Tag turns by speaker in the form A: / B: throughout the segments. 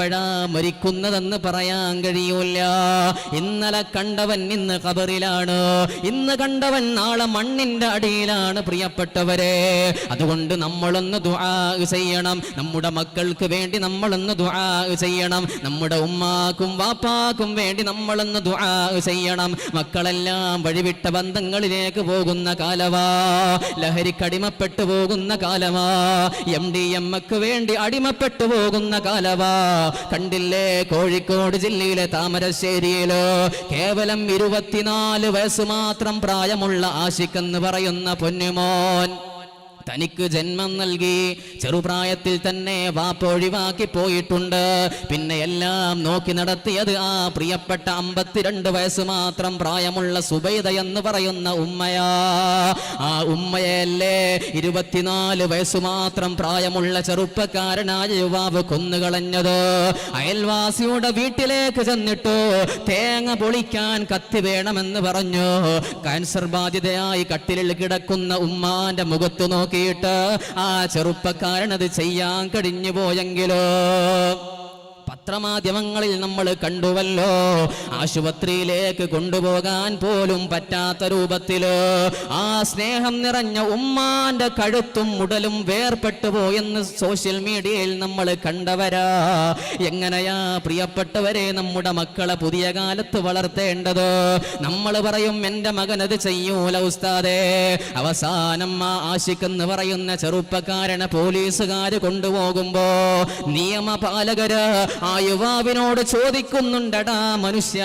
A: എപ്പോഴാ മരിക്കുന്നതെന്ന് പറയാൻ കഴിയൂല ഇന്നലെ കണ്ടവൻ ഇന്ന് കബറിലാണ് ഇന്ന് കണ്ടവൻ നാളെ മണ്ണിന്റെ അടിയിലാണ് പ്രിയപ്പെട്ടവരെ. അതുകൊണ്ട് നമ്മളൊന്ന് ദുആ ചെയ്യണം. നമ്മുടെ മക്കൾക്ക് വേണ്ടി നമ്മളൊന്ന് ദുആ ചെയ്യണം. നമ്മുടെ ഉമ്മാക്കും വാപ്പാക്കും വേണ്ടി നമ്മളൊന്ന് ദുആ ചെയ്യണം. മക്കളെല്ലാം വഴിവിട്ട ബന്ധങ്ങളിലേക്ക് പോകുന്ന കാലവാ. ലഹരിക്കടിമപ്പെട്ടു പോകുന്ന കാലമാ എം ഡി എം വേണ്ടി അടിമപ്പെട്ടു പോകുന്ന കാലവാ. കണ്ടില്ലേ? കോഴിക്കോട് ജില്ലയിലെ താമരശ്ശേരിയിൽ കേവലം ഇരുപത്തിനാല് വയസ്സ് മാത്രം പ്രായമുള്ള ആശിക്കെന്ന് പറയുന്ന പൊന്നുമോൻ. തനിക്ക് ജന്മം നൽകി ചെറുപ്രായത്തിൽ തന്നെ വാപ്പ ഒഴിവാക്കി പോയിട്ടുണ്ട്. പിന്നെ എല്ലാം നോക്കി നടത്തിയത് ആ പ്രിയപ്പെട്ട അമ്പത്തിരണ്ട് വയസ്സ് മാത്രം പ്രായമുള്ള സുബൈദ എന്ന് പറയുന്ന ഉമ്മയാ. ആ ഉമ്മയല്ലേ ഇരുപത്തിനാല് വയസ്സ് മാത്രം പ്രായമുള്ള ചെറുപ്പക്കാരനായ യുവാവ് കൊന്നുകളഞ്ഞത്. അയൽവാസിയുടെ വീട്ടിലേക്ക് ചെന്നിട്ടു തേങ്ങ പൊളിക്കാൻ കത്തി വേണമെന്ന് പറഞ്ഞു. ക്യാൻസർ ബാധിതയായി കട്ടിലിൽ കിടക്കുന്ന ഉമ്മാന്റെ മുഖത്ത് നോക്കിയിട്ട് ആ ചെറുപ്പക്കാരൻ അത് ചെയ്യാൻ കഴിഞ്ഞു പോയെങ്കിലോ പത്രമാധ്യമങ്ങളിൽ നമ്മൾ കണ്ടുവല്ലോ. ആശുപത്രിയിലേക്ക് കൊണ്ടുപോകാൻ പോലും പറ്റാത്ത രൂപത്തിൽ. ആ സ്നേഹം നിറഞ്ഞ ഉമ്മാന്റെ കഴുത്തും മുടലും വേർപെട്ടു പോയെന്ന് സോഷ്യൽ മീഡിയയിൽ നമ്മൾ കണ്ടവരാ. എങ്ങനെയാ പ്രിയപ്പെട്ടവരെ നമ്മുടെ മക്കളെ പുതിയ കാലത്ത് വളർത്തേണ്ടത്? നമ്മൾ പറയും എന്റെ മകനത് ചെയ്യൂല ഉസ്താദേ. അവസാനം ആ ആശിക്കെന്ന് പറയുന്ന ചെറുപ്പക്കാരനെ പോലീസുകാർ കൊണ്ടുപോകുമ്പോ നിയമപാലകര് ആ യുവാവിനോട് ചോദിക്കുന്നുണ്ടടാ മനുഷ്യ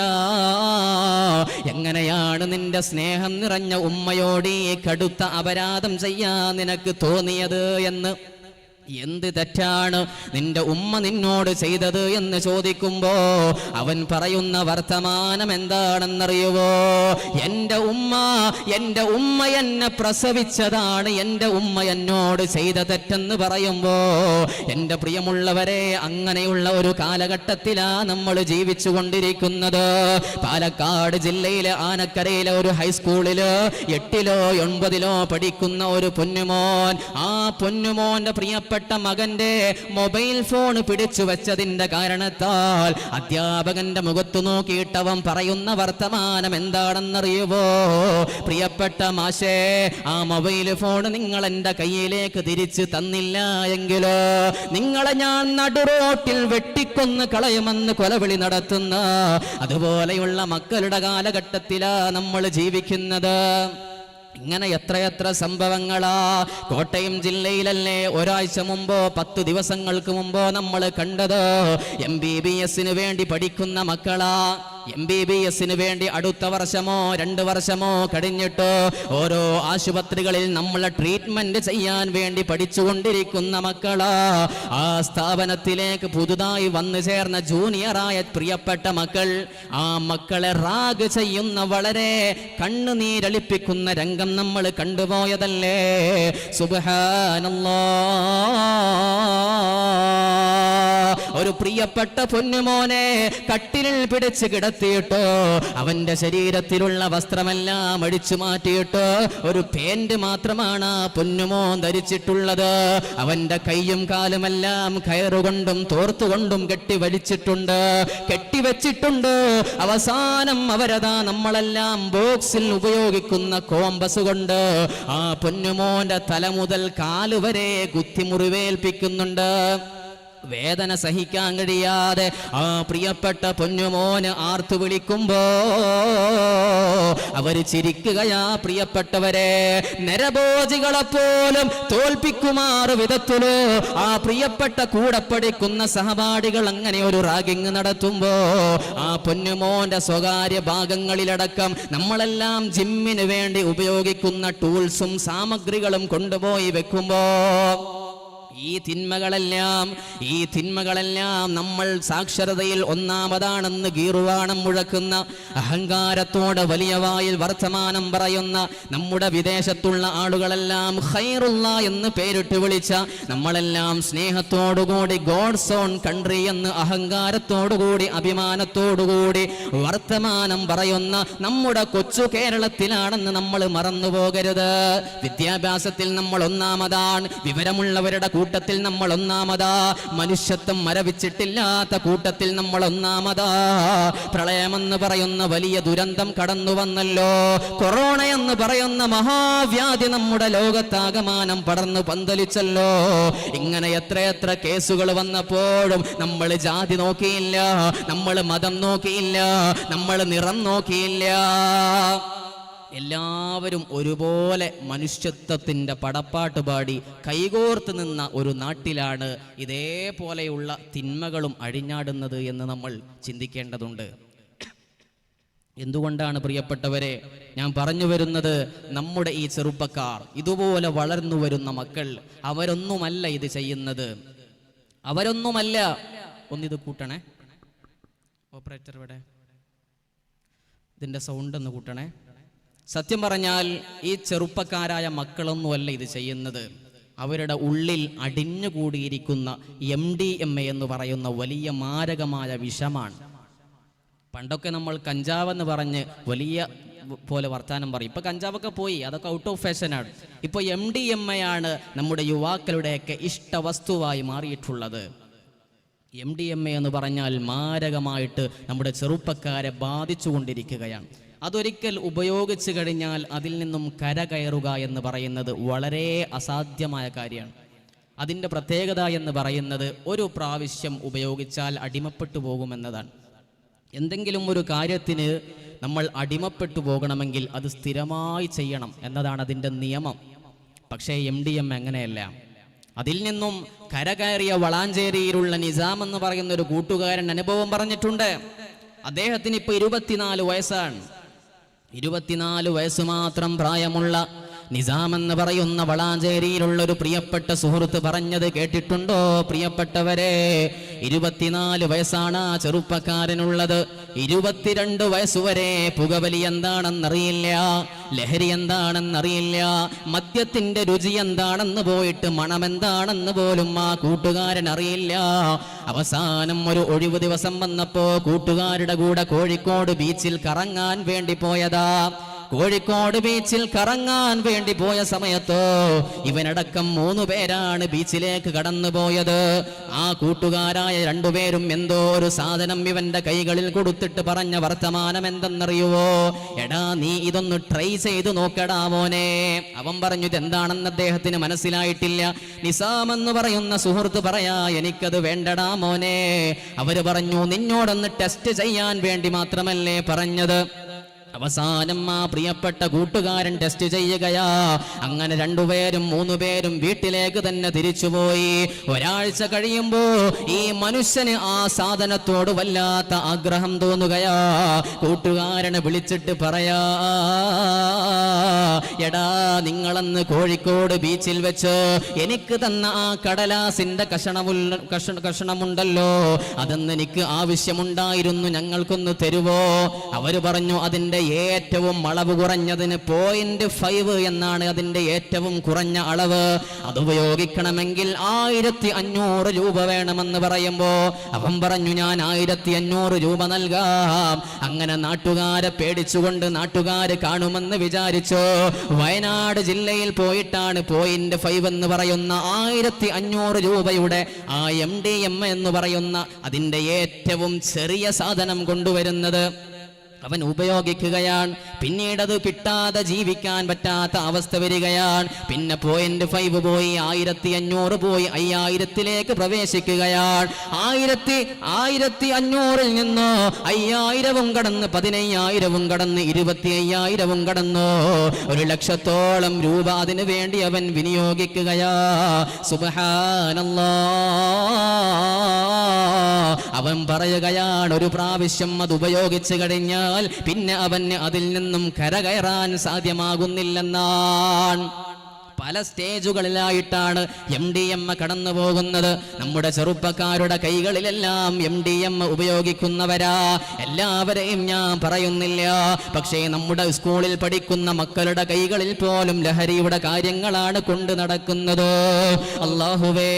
A: എങ്ങനെയാണ് നിന്റെ സ്നേഹം നിറഞ്ഞ ഉമ്മയോട് കടുത്ത അപരാധം ചെയ്യാൻ നിനക്ക് തോന്നിയത് എന്ന്? എന്ത് തെറ്റാണ് നിന്റെ ഉമ്മ നിന്നോട് ചെയ്തത് എന്ന് ചോദിക്കുമ്പോ അവൻ പറയുന്ന വർത്തമാനം എന്താണെന്നറിയുവോ? എന്റെ ഉമ്മ എന്റെ ഉമ്മ എന്നെ പ്രസവിച്ചതാണ് എന്റെ ഉമ്മ എന്നോട് ചെയ്ത തെറ്റെന്ന് പറയുമ്പോ എന്റെ പ്രിയമുള്ളവരെ അങ്ങനെയുള്ള ഒരു കാലഘട്ടത്തിലാ നമ്മൾ ജീവിച്ചു കൊണ്ടിരിക്കുന്നത് പാലക്കാട് ജില്ലയിലെ ആനക്കരയിലെ ഒരു ഹൈസ്കൂളിൽ എട്ടിലോ ഒൻപതിലോ പഠിക്കുന്ന ഒരു പൊന്നുമോൻ ആ പൊന്നുമോന്റെ പ്രിയപ്പെട്ട മകന്റെ മൊബൈൽ ഫോൺ പിടിച്ചു വെച്ചതിന്റെ കാരണത്താൽ അധ്യാപകന്റെ മുഖത്തു നോക്കിയിട്ടവൻ പറയുന്ന വർത്തമാനം എന്താണെന്നറിയുവോ? പ്രിയപ്പെട്ട മാഷേ ആ മൊബൈൽ ഫോൺ നിങ്ങൾ എന്റെ കയ്യിലേക്ക് തിരിച്ചു തന്നില്ല എങ്കിലോ? നിങ്ങളെ ഞാൻ നടുറോട്ടിൽ വെട്ടിക്കൊന്ന് കളയുമെന്ന് കൊലവിളി നടത്തുന്ന അതുപോലെയുള്ള മക്കളുടെ കാലഘട്ടത്തിലാ നമ്മൾ ജീവിക്കുന്നത്. ഇങ്ങനെ എത്രയെത്ര സംഭവങ്ങളാ. കോട്ടയം ജില്ലയിലല്ലേ ഒരാഴ്ച മുമ്പോ പത്ത് ദിവസങ്ങൾക്ക് മുമ്പോ നമ്മൾ കണ്ടത്. എം ബി ബി എസിന് വേണ്ടി പഠിക്കുന്ന മക്കളാ. എം ബി ബി എസിന് വേണ്ടി അടുത്ത വർഷമോ രണ്ട് വർഷമോ കഴിഞ്ഞിട്ടോ ഓരോ ആശുപത്രികളിൽ നമ്മളെ ട്രീറ്റ്മെന്റ് ചെയ്യാൻ വേണ്ടി പഠിച്ചുകൊണ്ടിരിക്കുന്ന മക്കളാ. ആ സ്ഥാപനത്തിലേക്ക് പുതുതായി വന്നു ചേർന്ന ജൂനിയറായ പ്രിയപ്പെട്ട മക്കൾ ആ മക്കളെ റാഗ് ചെയ്യുന്ന വളരെ കണ്ണുനീരളിപ്പിക്കുന്ന രംഗം നമ്മൾ കണ്ടുപോയതല്ലേ? സുബഹാനല്ലാ. ഒരു പ്രിയപ്പെട്ട പൊന്നുമോനെ കട്ടിലിൽ പിടിച്ച് കിടത്തിയിട്ടോ അവന്റെ ശരീരത്തിലുള്ള വസ്ത്രമെല്ലാം അടിച്ചു മാറ്റിയിട്ടോ ഒരു പേന്റ് മാത്രമാണ് പൊന്നുമോൻ ധരിച്ചിട്ടുള്ളത്. അവന്റെ കൈയും കാലുമെല്ലാം കയറുകൊണ്ടും തോർത്തുകൊണ്ടും കെട്ടി വലിച്ചിട്ടുണ്ട്. കെട്ടിവെച്ചിട്ടുണ്ട് അവസാനം അവരതാ നമ്മളെല്ലാം ബോക്സിൽ ഉപയോഗിക്കുന്ന കോമ്പസ് കൊണ്ട് ആ പൊന്നുമോന്റെ തല മുതൽ കാലുവരെ കുത്തിമുറിവേൽപ്പിക്കുന്നുണ്ട്. വേദന സഹിക്കാൻ കഴിയാതെ ആ പ്രിയപ്പെട്ട പൊന്നുമോന് ആർത്തു വിളിക്കുമ്പോ അവർ ചിരിക്കുകയാ പ്രിയപ്പെട്ടവരെ നരഭോജികളെ പോലും തോൽപ്പിക്കുമാറ് വിധത്തിൽ ആ പ്രിയപ്പെട്ട കൂടെ പഠിക്കുന്ന സഹപാഠികൾ അങ്ങനെ ഒരു റാഗിങ് നടത്തുമ്പോ ആ പൊന്നുമോന്റെ സ്വകാര്യ ഭാഗങ്ങളിലടക്കം നമ്മളെല്ലാം ജിമ്മിന് വേണ്ടി ഉപയോഗിക്കുന്ന ടൂൾസും സാമഗ്രികളും കൊണ്ടുപോയി വെക്കുമ്പോ ഈ തിന്മകളെല്ലാം ഈ തിന്മകളെല്ലാം നമ്മൾ സാക്ഷരതയിൽ ഒന്നാമതാണെന്ന് ഗീറുവാണം മുഴക്കുന്ന അഹങ്കാരത്തോടെ വലിയ വായിൽ വർത്തമാനം പറയുന്ന നമ്മുടെ വിദേശത്തുള്ള ആളുകളെല്ലാം ഹൈറുള്ള എന്ന് പേരിട്ട് വിളിച്ച നമ്മളെല്ലാം സ്നേഹത്തോടുകൂടി ഗോഡ്സ് ഓൺ കൺട്രി എന്ന് അഹങ്കാരത്തോടുകൂടി അഭിമാനത്തോടുകൂടി വർത്തമാനം പറയുന്ന നമ്മുടെ കൊച്ചു കേരളത്തിലാണെന്ന് നമ്മൾ മറന്നു പോകരുത് വിദ്യാഭ്യാസത്തിൽ നമ്മൾ ഒന്നാമതാണ്. വിവരമുള്ളവരുടെ കൂട്ടത്തിൽ നമ്മൾ ഒന്നാമതാ മനുഷ്യത്വം മരവിച്ചിട്ടില്ലാത്ത കൂട്ടത്തിൽ നമ്മൾ ഒന്നാമതാ പ്രളയമെന്ന് പറയുന്ന വലിയ ദുരന്തം കടന്നു വന്നല്ലോ. കൊറോണ എന്ന് പറയുന്ന മഹാവ്യാധി നമ്മുടെ ലോകത്താകമാനം പടർന്നു പന്തലിച്ചല്ലോ. ഇങ്ങനെ എത്രയെത്ര കേസുകൾ വന്നപ്പോഴും നമ്മൾ ജാതി നോക്കിയില്ല. നമ്മൾ മതം നോക്കിയില്ല. നമ്മൾ നിറം നോക്കിയില്ല. എല്ലാവരും ഒരുപോലെ മനുഷ്യത്വത്തിന്റെ പടപ്പാട്ട് പാടി കൈകോർത്ത് നിന്ന ഒരു നാട്ടിലാണ് ഇതേപോലെയുള്ള തിന്മകളും അഴിഞ്ഞാടുന്നത് എന്ന് നമ്മൾ ചിന്തിക്കേണ്ടതുണ്ട്. എന്തുകൊണ്ടാണ് പ്രിയപ്പെട്ടവരെ ഞാൻ പറഞ്ഞു വരുന്നത് നമ്മുടെ ഈ ചെറുപ്പക്കാർ ഇതുപോലെ വളർന്നു വരുന്ന മക്കൾ അവരൊന്നുമല്ല ഇത് ചെയ്യുന്നത്. അവരൊന്നുമല്ല. ഒന്നിത് കൂട്ടണേ. ഓപ്പറേറ്റർ ഇവിടെ. ഇതിന്റെ സൗണ്ട് ഒന്ന് കൂട്ടണേ. സത്യം പറഞ്ഞാൽ ഈ ചെറുപ്പക്കാരായ മക്കളൊന്നുമല്ല ഇത് ചെയ്യുന്നത്. അവരുടെ ഉള്ളിൽ അടിഞ്ഞുകൂടിയിരിക്കുന്ന എം ഡി എം എ എന്ന് പറയുന്ന വലിയ മാരകമായ വിഷമാണ്. പണ്ടൊക്കെ നമ്മൾ കഞ്ചാവ് എന്ന് പറഞ്ഞ് വലിയ പോലെ വർത്തമാനം പറയും. ഇപ്പൊ കഞ്ചാവൊക്കെ പോയി അതൊക്കെ ഔട്ട് ഓഫ് ഫാഷനാണ് ഇപ്പോൾ എം ഡി എം എ ആണ് നമ്മുടെ യുവാക്കളുടെയൊക്കെ ഇഷ്ട വസ്തുവായി മാറിയിട്ടുള്ളത്. എം ഡി എം എ എന്ന് പറഞ്ഞാൽ മാരകമായിട്ട് നമ്മുടെ ചെറുപ്പക്കാരെ ബാധിച്ചുകൊണ്ടിരിക്കുകയാണ്. അതൊരിക്കൽ ഉപയോഗിച്ചു കഴിഞ്ഞാൽ അതിൽ നിന്നും കര കയറുക എന്ന് പറയുന്നത് വളരെ അസാധ്യമായ കാര്യമാണ്. അതിന്റെ പ്രത്യേകത എന്ന് പറയുന്നത് ഒരു പ്രാവശ്യം ഉപയോഗിച്ചാൽ അടിമപ്പെട്ടു പോകുമെന്നതാണ്. എന്തെങ്കിലും ഒരു കാര്യത്തിന് നമ്മൾ അടിമപ്പെട്ടു പോകണമെങ്കിൽ അത് സ്ഥിരമായി ചെയ്യണം എന്നതാണ് അതിന്റെ നിയമം. പക്ഷേ എം ഡി എം അങ്ങനെയല്ല. അതിൽ നിന്നും കരകയറിയ വളാഞ്ചേരിയിലുള്ള നിസാം എന്ന് പറയുന്ന ഒരു കൂട്ടുകാരൻ അനുഭവം പറഞ്ഞിട്ടുണ്ട്. അദ്ദേഹത്തിന് ഇപ്പോൾ ഇരുപത്തിനാല് വയസ്സാണ്. ഇരുപത്തിനാല് വയസ്സ് മാത്രം പ്രായമുള്ള നിസാം എന്ന് പറയുന്ന വളാഞ്ചേരിയിലുള്ള ഒരു പ്രിയപ്പെട്ട സുഹൃത്ത് പറഞ്ഞത് കേട്ടിട്ടുണ്ടോ? പ്രിയപ്പെട്ടവരെ ഇരുപത്തിനാല് വയസ്സാണ് ആ ചെറുപ്പക്കാരനുള്ളത്. ഇരുപത്തിരണ്ട് വയസ്സുവരെ പുകവലി എന്താണെന്നറിയില്ല ലഹരി എന്താണെന്നറിയില്ല മദ്യത്തിന്റെ രുചി എന്താണെന്ന് പോയിട്ട് മണം എന്താണെന്ന് പോലും ആ കൂട്ടുകാരൻ അറിയില്ല അവസാനം ഒരു ഒഴിവ് ദിവസം വന്നപ്പോ കൂട്ടുകാരുടെ കൂടെ കോഴിക്കോട് ബീച്ചിൽ കറങ്ങാൻ വേണ്ടി പോയതാ. കോഴിക്കോട് ബീച്ചിൽ കറങ്ങാൻ വേണ്ടി പോയ സമയത്തോ ഇവനടക്കം മൂന്ന് പേരാണ് ബീച്ചിലേക്ക് കടന്നു പോയത്. ആ കൂട്ടുകാരായ രണ്ടുപേരും എന്തോ ഒരു സാധനം ഇവന്റെ കൈകളിൽ കൊടുത്തിട്ട് പറഞ്ഞ വർത്തമാനം എന്തെന്നറിയുവോ? എടാ നീ ഇതൊന്ന് ട്രൈ ചെയ്ത് നോക്കടാ മോനെ. അവൻ പറഞ്ഞു ഇതെന്താണെന്ന് അദ്ദേഹത്തിന് മനസ്സിലായിട്ടില്ല. നിസാം എന്ന് പറയുന്ന സുഹൃത്ത് പറയാ എനിക്കത് വേണ്ടടാ മോനെ. അവർ പറഞ്ഞു നിന്നോടൊന്ന് ടെസ്റ്റ് ചെയ്യാൻ വേണ്ടി മാത്രമല്ലേ പറഞ്ഞത്. അവസാനം ആ പ്രിയപ്പെട്ട കൂട്ടുകാരൻ ടെസ്റ്റ് ചെയ്യുകയാ. അങ്ങനെ രണ്ടുപേരും മൂന്നുപേരും വീട്ടിലേക്ക് തന്നെ തിരിച്ചുപോയി. ഒരാഴ്ച കഴിയുമ്പോ ഈ മനുഷ്യന് ആ സാധനത്തോട് വല്ലാത്ത ആഗ്രഹം തോന്നുകയാ. കൂട്ടുകാരനെ വിളിച്ചിട്ട് പറയാ എടാ നിങ്ങളന്ന് കോഴിക്കോട് ബീച്ചിൽ വെച്ച് എനിക്ക് തന്ന ആ കടലാസിന്റെ കഷണമുള്ള കഷണമുണ്ടല്ലോ. അതെന്ന് എനിക്ക് ആവശ്യമുണ്ടായിരുന്നു ഞങ്ങൾക്കൊന്ന് തരുവോ? അവർ പറഞ്ഞു അതിന്റെ ഏറ്റവും അളവ് കുറഞ്ഞതിന് പോയിന്റ് ഫൈവ് എന്നാണ് അതിന്റെ ഏറ്റവും കുറഞ്ഞ അളവ്. അത് ഉപയോഗിക്കണമെങ്കിൽ ആയിരത്തി അഞ്ഞൂറ് രൂപ വേണമെന്ന് പറയുമ്പോ അവൻ പറഞ്ഞു ഞാൻ ആയിരത്തി അഞ്ഞൂറ് രൂപ നൽകാം. അങ്ങനെ നാട്ടുകാരെ പേടിച്ചുകൊണ്ട് നാട്ടുകാര് കാണുമെന്ന് വിചാരിച്ചു. വയനാട് ജില്ലയിൽ പോയിട്ടാണ് പോയിന്റ് ഫൈവ് എന്ന് പറയുന്ന ആയിരത്തി അഞ്ഞൂറ് രൂപയുടെ ആ എം ഡി എം എന്ന് പറയുന്ന അതിന്റെ ഏറ്റവും ചെറിയ സാധനം കൊണ്ടുവരുന്നത്. അവൻ ഉപയോഗിക്കുകയാണ്. പിന്നീട് അത് കിട്ടാതെ ജീവിക്കാൻ പറ്റാത്ത അവസ്ഥ വരികയാണ്. പിന്നെ പോയിന്റ് ഫൈവ് പോയി ആയിരത്തി അഞ്ഞൂറ് പോയി അയ്യായിരത്തിലേക്ക് പ്രവേശിക്കുകയാണ്. ആയിരത്തി ആയിരത്തി അഞ്ഞൂറിൽ നിന്ന് അയ്യായിരവും കടന്ന് പതിനയ്യായിരവും കടന്ന് ഇരുപത്തി അയ്യായിരവും കടന്നു. ഒരു ലക്ഷത്തോളം രൂപ അതിനു വേണ്ടി അവൻ വിനിയോഗിക്കുകയാ. സുബഹാനല്ലാ. അവൻ പറയുകയാണ് ഒരു പ്രാവശ്യം അത് ഉപയോഗിച്ചു കഴിഞ്ഞാൽ പിന്നെ അവന് അതിൽ നിന്നും കരകയറാൻ സാധ്യമാകുന്നില്ലെന്നാണ്. പല സ്റ്റേജുകളിലായിട്ടാണ് എം ഡി എം കടന്നു പോകുന്നത് നമ്മുടെ ചെറുപ്പക്കാരുടെ കൈകളിലെല്ലാം എം ഡി എം ഉപയോഗിക്കുന്നവരാ. എല്ലാവരെയും ഞാൻ പറയുന്നില്ല. പക്ഷേ നമ്മുടെ സ്കൂളിൽ പഠിക്കുന്ന മക്കളുടെ കൈകളിൽ പോലും ലഹരിയുടെ കാര്യങ്ങളാണ് കൊണ്ടു നടക്കുന്നത്. അള്ളാഹുവേ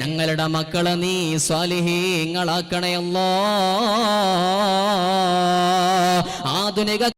A: ഞങ്ങളുടെ മക്കളെ നീ സ്വാലിഹീങ്ങളാക്കണയല്ലോ. ആധുനിക